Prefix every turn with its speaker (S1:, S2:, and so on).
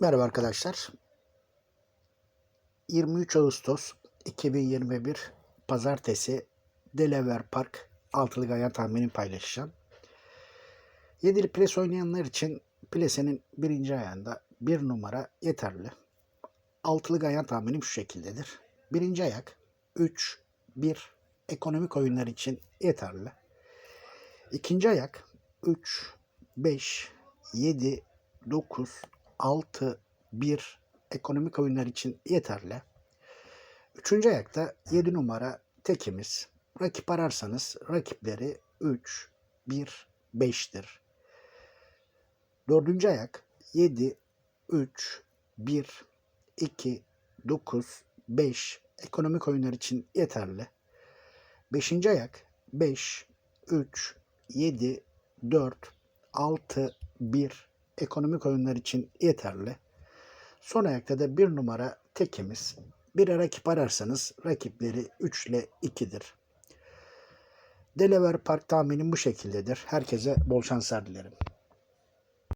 S1: Merhaba arkadaşlar. 23 Ağustos 2021 Pazartesi Delaware Park altılı ganyan tahminini paylaşacağım. Yedili ples oynayanlar için plesenin birinci ayağında bir numara yeterli. Altılı ganyan tahminim şu şekildedir. Birinci ayak 3, 1 ekonomik oyunlar için yeterli. İkinci ayak 3, 5, 7, 9, 6, 1 ekonomik oyunlar için yeterli. Üçüncü ayakta 7 numara tekimiz. Rakip ararsanız rakipleri 3, 1, 5'tir. Dördüncü ayak 7, 3, 1, 2, 9, 5 ekonomik oyunlar için yeterli. Beşinci ayak 5, 3, 7, 4, 6, 1 ekonomik oyunlar için yeterli. Son ayakta da bir numara tekimiz. Bir rakip ararsanız rakipleri 3 ile 2'dir. Delaware Park tahminim bu şekildedir. Herkese bol şanslar dilerim.